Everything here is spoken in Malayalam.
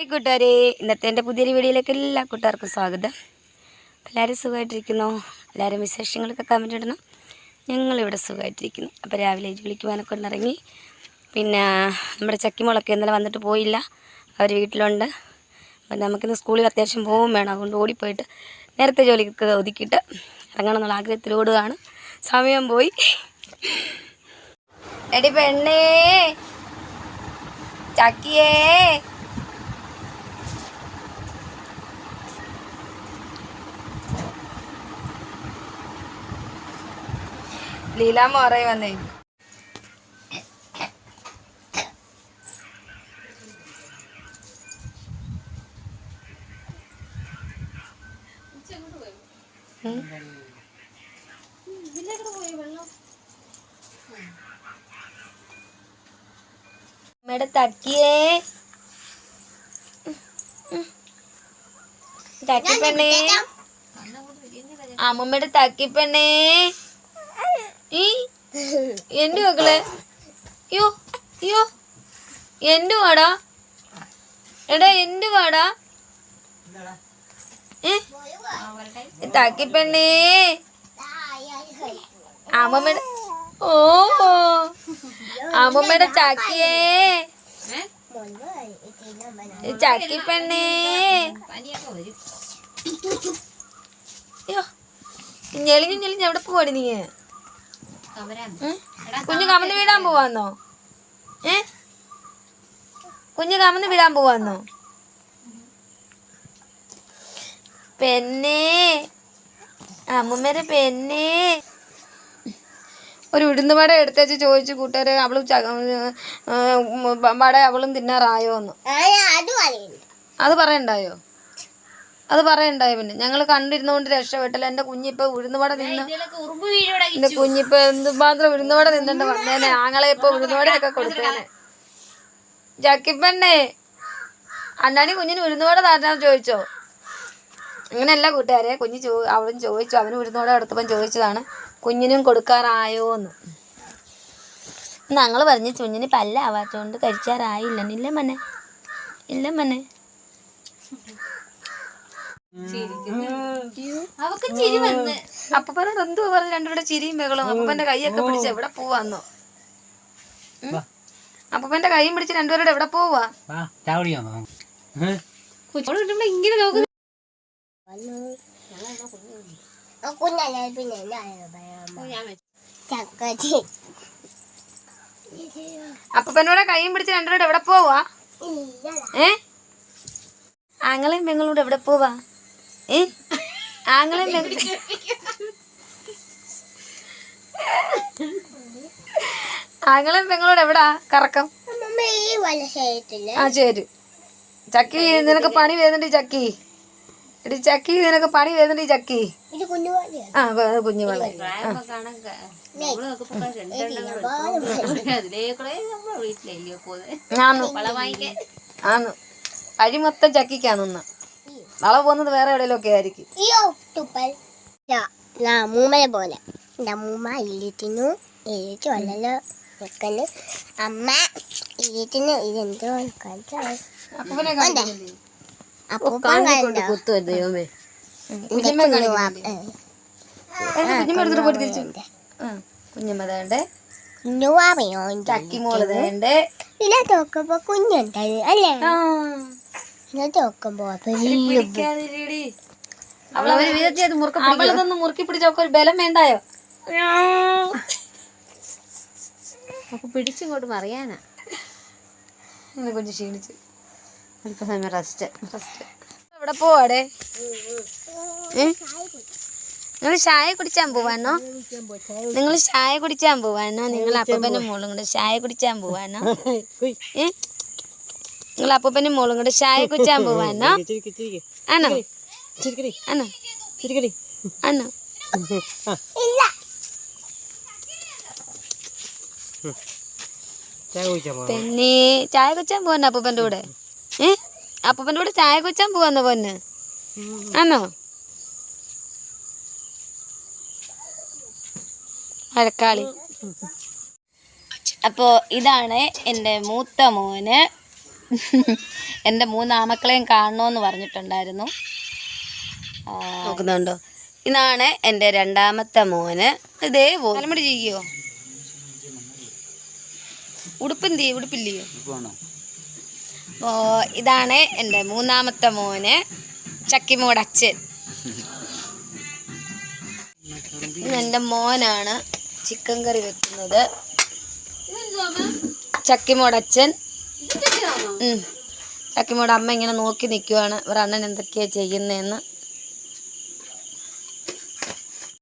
കൂട്ടുകാരെ ഇന്നത്തെ എന്റെ പുതിയൊരു വീഡിയോയിലേക്ക് എല്ലാ കൂട്ടുകാർക്കും സ്വാഗതം. എല്ലാവരും സുഖമായിട്ടിരിക്കുന്നു? എല്ലാവരും വിശേഷങ്ങളൊക്കെ കമന്റ് ഇടണം ഞങ്ങളിവിടെ സുഖമായിട്ടിരിക്കുന്നു. അപ്പോൾ രാവിലെ ജോലിക്ക് പോകാനൊക്കെ കൊണ്ടിറങ്ങി പിന്നെ നമ്മുടെ ചക്കിമുളക്ക് ഇന്നലെ വന്നിട്ട് പോയില്ല. അവർ വീട്ടിലുണ്ട്. അപ്പം നമുക്കിന്ന് സ്കൂളിൽ അത്യാവശ്യം പോകും വേണം. അതുകൊണ്ട് ഓടിപ്പോയിട്ട് നേരത്തെ ജോലിക്ക് ഒതുക്കിയിട്ട് ഇറങ്ങണം എന്നുള്ള ആഗ്രഹത്തിലോടുകയാണ് സമയം പോയി. എടി പെണ്ണേ ചക്കിയേ. ലീലാമ്മ പറയും വന്നേ. അമ്മയുടെ തക്കിയേ തക്കിപ്പെണ്ണേ അമ്മമ്മയുടെ തക്കിപ്പെണ്ണേ ഈ എന്റെ മക്കളെ. അയ്യോ അയ്യോ എന്റെ വാടാ. എടാ എന്റെ വാടാ. തക്കിപ്പെണ്ണേ. അമ്മമ്മയുടെ ഓ അമ്മമ്മയുടെ ചാക്കിയേ. ചാക്കി പെണ്ണേ ഞെളിഞ്ഞ് ഞെളിഞ്ഞ് എവിടെ പോവാടി നീ? കുഞ്ഞ് കമന്ന് വീടാൻ പോവാന്നോ? ഏ? കുഞ്ഞ് കമന്ന് വീടാൻ പോവാന്നോ? പെണ്ണേ. അമ്മമ്മേരെ പെണ്ണേ. ഒരു ഉഴുന്നുവട എടുത്തേച്ച് ചോദിച്ചു കൂട്ടുകാരെ അവൾ പട വട അവളും തിന്നാറായോ എന്ന് അത് പറയണ്ടായോ? അത് പറയണ്ടായി പിന്നെ. ഞങ്ങൾ കണ്ടിരുന്നോണ്ട് രക്ഷപ്പെട്ടല്ലോ. എന്റെ കുഞ്ഞിപ്പോ ഉഴുന്നുവട നിന്ന് എന്റെ കുഞ്ഞിപ്പോ എന്തുമാത്രം ഉഴുന്നുവട നിന്നിട്ട് വന്നേനെ ആങ്ങളെ ഇപ്പൊ ഉഴുന്നുവടയൊക്കെ കൊടുത്തേനെ. ജക്കിപ്പണ്ണേ അണ്ണാണി കുഞ്ഞിന് ഉഴുന്നുവട തരാൻ ചോദിച്ചോ? അങ്ങനെയല്ല കൂട്ടുകാരെ കുഞ്ഞ് ചോ അവളും ചോദിച്ചു. അവന് ഉഴുന്നുവട എടുത്തപ്പം ചോദിച്ചതാണ് കുഞ്ഞിനും കൊടുക്കാറായോ എന്ന് ഞങ്ങൾ പറഞ്ഞു കുഞ്ഞിന് പല്ലാവാത്തോണ്ട് കഴിച്ചാറായില്ല. ഇല്ല മനെ. ഇല്ല മനെ. അവക്ക് ചിരി വന്ന്. അപ്പനോട് എന്തോ പറഞ്ഞു രണ്ടുപേരുടെ ചിരിയും ബഹളും അപ്പന്റെ കൈയൊക്കെ പിടിച്ച് എവിടെ പോവാന്നോ? ഉം? കൈയും പിടിച്ച് രണ്ടുപേരുടെ എവിടെ പോവാ? കൊച്ചോട് കിട്ടുമ്പോ ഇങ്ങനെ നോക്കുന്നു അപ്പൂപ്പനോടെ കൈയും പിടിച്ച് രണ്ടുപേരുടെ എവിടെ പോവാ? ഏ? ആങ്ങളെയും പെങ്ങളോട് എവിടെ പോവാ? ആങ്ങളെയും പെങ്ങളോട് എവിടാ? കറക്കം. ആ ശരി. ചക്കി നിനക്ക് പണി വരുന്നുണ്ട് ചക്കി. എടി ചക്കി നിനക്ക് പണി വരുന്നുണ്ട് ചക്കി. ആ വേ- കുഞ്ഞു വെള്ളം അതിലേക്കൂടെ നമ്മളെ വീട്ടിലല്ലയോ പോന്നെ. ആന്നു. അരി മൊത്തം ചക്കിക്കാന്ന് നാളെ പോകുന്നത് വേറെ എവിടെയെങ്കിലും ആയിരിക്കും. മൂമ്മയെ പോലെ. അമ്മൂമ്മ ഇല്ലിറ്റിനു ഇല്ലിറ്റ് വല്ലല്ലോ വെക്കൽ. അമ്മ ഇല്ലിറ്റിന് ഇതെന്തോ വേണ്ടേ മോൾ വേണ്ടേ. നോക്കുമ്പോ. അവളിതൊന്ന് മുറുക്കി പിടിച്ചൊക്കെ ഒരു ബലം വേണ്ടായോ? പിടിച്ചിങ്ങോട്ട് മറിയാനാ? ഇന്ന് കുഞ്ഞ് ക്ഷീണിച്ചു. അല്പ സമയം റെസ്റ്റ് എവിടെ പോവാടേ? നിങ്ങൾ ചായ കുടിച്ചാൻ പോവാനോ നിങ്ങൾ ചായ കുടിച്ചാൻ പോവാനോ നിങ്ങൾ അപ്പൂപ്പനും മോളും കൂടെ ചായ കുടിച്ചാൻ പോവാനോ ഏ? നിങ്ങൾ അപ്പൂപ്പനും മോളും കൂടെ ചായ കുച്ചാൻ പോവാനോ ആണോ? ആണോ? ആണോ? പിന്നെ ചായ കുച്ചാൻ പോവാനോ അപ്പൂപ്പന്റെ കൂടെ? ഏ? അപ്പൂപ്പന്റെ കൂടെ ചായ കുച്ചാൻ പോവാന്നോ പൊന്ന്? ആണോ? മഴക്കാളി അപ്പോൾ ഇതാണ് എന്റെ മൂത്ത മോന്. എന്റെ മൂന്ന് ആമക്കളെയും കാണണമെന്ന് പറഞ്ഞിട്ടുണ്ടായിരുന്നു നോക്കുന്നുണ്ടോ? ഇതാണ് എന്റെ രണ്ടാമത്തെ മോന്. ഇതേ തലമുടി ചെയ്യോ? ഉടുപ്പെന്തി ഉടുപ്പില്ലയോ അപ്പോൾ ഇതാണ് എന്റെ മൂന്നാമത്തെ മോന് ചക്കിമോട് അച്ഛൻ. ഇന്ന് എന്റെ മോനാണ് ചിക്കൻ കറി വെക്കുന്നത്. ചക്കിമോട് അച്ഛൻ. ഉം. ചക്കിമോട് അമ്മ ഇങ്ങനെ നോക്കി നിൽക്കുവാണ് ഇവർ അണ്ണൻ എന്തൊക്കെയാണ് ചെയ്യുന്നതെന്ന്